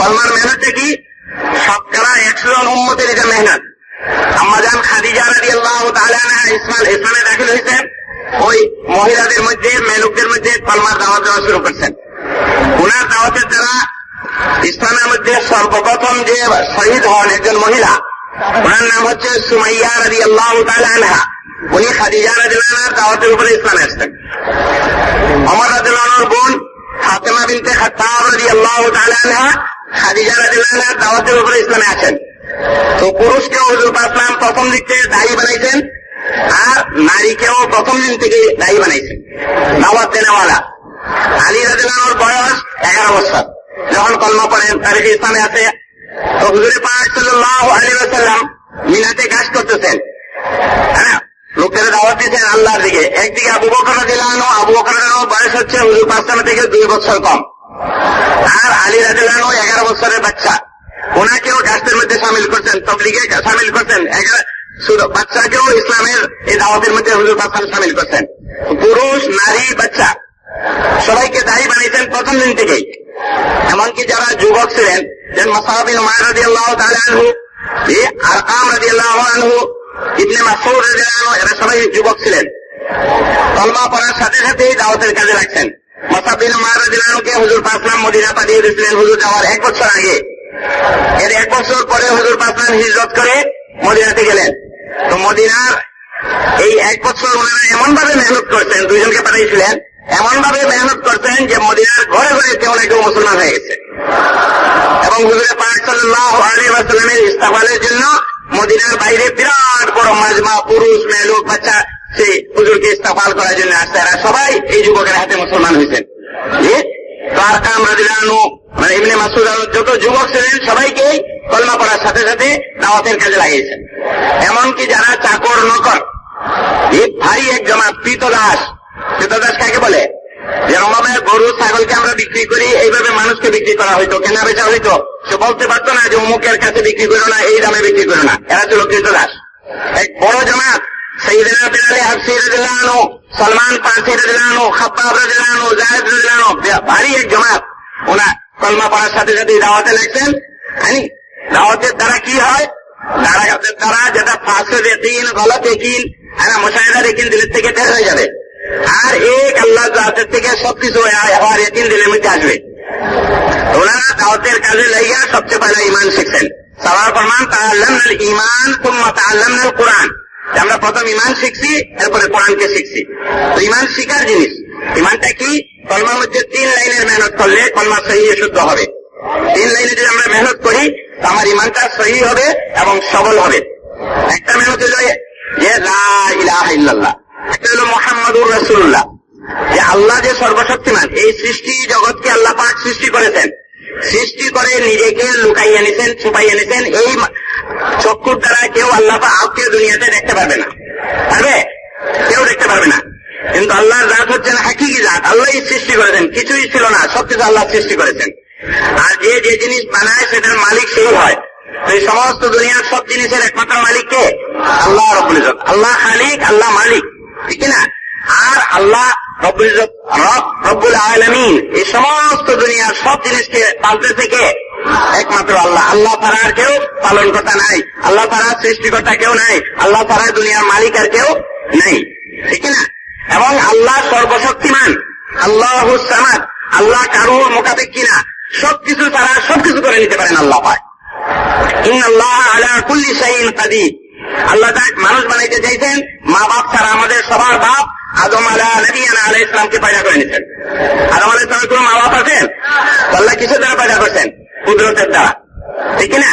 কলমার মেহনতটা কি? শতকরা একশো জন উম্মতের এটা মেহনত। আম্মাজান খাদিজা রাজি আল্লাহ ইসলাম ইসলামে দাখিল হয়েছেন ওই মহিলাদের মধ্যে মেলুকদের মধ্যে কলমার দাওয়াত দেওয়া শুরু করছেন। ওনার দাওয়াতের দ্বারা ইসলামের মধ্যে সর্বপ্রথম যে শহীদ হন একজন মহিলা ওনার নাম হচ্ছে সুমাইয়া রাজি আল্লাহ আনহা। উনি খাদিজা রাজি দাওয়াতের উপরে ইসলামে আসতেন। অমর রাজুল্লাহর বোন ফাতেমা বিনতে খাত্তাব রাজি আল্লাহ আনহা খাদিজা রাজি দাওয়াতের উপরে ইসলামে আসেন। তো পুরুষকে হুজুর পাসলাম প্রথম দিক থেকে দায়ী বানাইছেন আর নারীকেও প্রথম দিন থেকে দায়ী বানাইছেন। দাওয়াত দেনেওয়ালা। আলী রাজুল্লাহর বয়স এগারো বছর। যখন কলমা পড়েন তারিখ ইসলামে আছে তো হুজুরে পাক সাল্লাহ আলী সাল্লাম মিনাতে কাজ করতেছেন। হ্যাঁ লোকের দাওয়াত দিয়েছেন আল্লাহর দিকে। একদিকে আবু বকর দিলানো আবু বকর বয়স হচ্ছে হুজুর পাঁচটানা থেকে দুই বছর কম। আর আলী রাজুল্লাহ এগারো বছরের বাচ্চা। ওনাকেও গাছের মধ্যে সামিল করছেন, তবলিগে সামিল করছেন। বাচ্চাকেও ইসলামের এই দাওয়াতের মধ্যে হুজুর পাঁচটান সামিল করছেন। পুরুষ, নারী, বাচ্চা। সবাইকে দায়ী বানিয়েছেন প্রথম দিন থেকেই। এমনকি যারা যুবক ছিলেন যেন মাসাহাবিন উমায় রাজি আল্লাহ আনহু আর কাম রাজি আল্লাহ আনহু ইবনে মাসুদ এরা সবাই যুবক ছিলেন। কলমা পড়ার সাথে সাথেই দাওয়াতের কাজে লাগছেন। মাসাবিন আনহুকে হুজুর পাসলাম মদিনা পাঠিয়ে দিয়েছিলেন। হুজুর যাওয়ার এক বছর আগে। এর এক বছর পরে হুজুর পাসলাম হিজরত করে মদিনাতে গেলেন। তো মদিনার এই এক বছর ওনারা এমন ভাবে মেহনত করছেন, দুইজনকে পাঠিয়েছিলেন এমন ভাবে মেহনত করছেন যে মদিনার ঘরে ঘরে কেউ না কেউ মুসলমান হয়ে গেছে। এবং হুজুরে পাক সাল্লাহ আলী ওয়াসাল্লামের ইস্তাফালের জন্য মদিনার বাইরে বিরাট বড় মাজমা, পুরুষ, মেয়ে, লোক, বাচ্চা সেই হুজুরকে ইস্তাফাল করার জন্য আসছে। এরা সবাই এই যুবকের হাতে মুসলমান হয়েছেন। মানে এমনি মাসুদ যত যুবক ছিলেন, সবাইকে কলমা পড়ার সাথে সাথে দাওয়াতের কাজে লাগিয়েছেন। এমনকি যারা চাকর নকর ভারী এক জমা প্রীত দাস প্রীত দাস কাকে বলে যেরকম গরু, ছাগলকে আমরা বিক্রি করি, এইভাবে মানুষকে বিক্রি করা হইতো, কেনা বেচা হইতো। সে বলতে পারতো না যে অমুকের কাছে বিক্রি করো না, এই দামে বিক্রি করো না। এরা ছিল কৃত দাস এক বড় জামাত দিলের থেকে টের হয়ে যাবে। আর এক আল্লাহ জাতের থেকে সবকিছু আবার একিন দিলের মধ্যে আসবে। ওনারা দাওয়াতের কাজে লাইয়া সবচেয়ে পয়লা ইমান শিখছেন। সবার প্রমাণ তাল্লাম ইমান তুম্মা তাল্লাম কোরআন। আমরা প্রথম ইমান শিখছি, এরপরে কোরআনকে শিখছি। তো ইমান শিকার জিনিস ইমানটা কি? কলমার মধ্যে তিন লাইনের মেহনত করলে কলমা সহি শুদ্ধ হবে। তিন লাইনে যদি আমরা মেহনত করি, তো আমার ইমানটা সহি হবে এবং সবল হবে। একটা মেহনত হলো যে লা ইলাহা ইল্লাল্লাহ। একটা হলো মোহাম্মদুর রসুল্লাহ যে আল্লাহ যে সর্বশক্তিমান, এই সৃষ্টি জগৎকে আল্লাহ পাক সৃষ্টি করেছেন। সৃষ্টি করে নিজেকে লুকাইয়া নিছেন ছুপাইয়া নিছেন এই চক্ষুর দ্বারা কেউ আল্লাহ কেউ দুনিয়াতে দেখতে পারবে না। পারবে? কেউ দেখতে পারবে না। কিন্তু আল্লাহর জাত হচ্ছেন হাকিকি জাত। আল্লাহ সৃষ্টি করেছেন, কিছুই ছিল না, সবকিছু আল্লাহ সৃষ্টি করেছেন। আর যে যে জিনিস বানায় সেটার মালিক সেই হয়। তো এই সমস্ত দুনিয়ার সব জিনিসের একমাত্র মালিক কে? আল্লাহ ইজত আল্লাহ খালিক, আল্লাহ মালিক। ঠিক না আর আল্লাহ এই সমস্ত দুনিয়ার সব জিনিসকে থেকে একমাত্র আল্লাহ। আল্লাহ কেউ পালন নাই। আল্লাহ সৃষ্টিকর্তা কেউ নাই। আল্লাহ দুনিয়ার মালিক আর কেউ নেই। ঠিক না এবং আল্লাহ সর্বশক্তিমান। আল্লাহ সামাদ। আল্লাহ কারুর মোকাবেক কিনা? সবকিছু তারা সবকিছু করে নিতে পারেন আল্লাহ পায় আল্লাহ আলা আল্লাহ মানুষ বানাইতে চাইছেন মা বাপ ছাড়া আমাদের সবার বাপ আদম আলা নবিয়ানা ইসলামকে পয়দা করে নিতেন আদম আলাহ ইসলামের কোন মা বাপ আছেন? আল্লাহ কিসের দ্বারা পয়দা করছেন? কুদরতের দ্বারা। ঠিক না?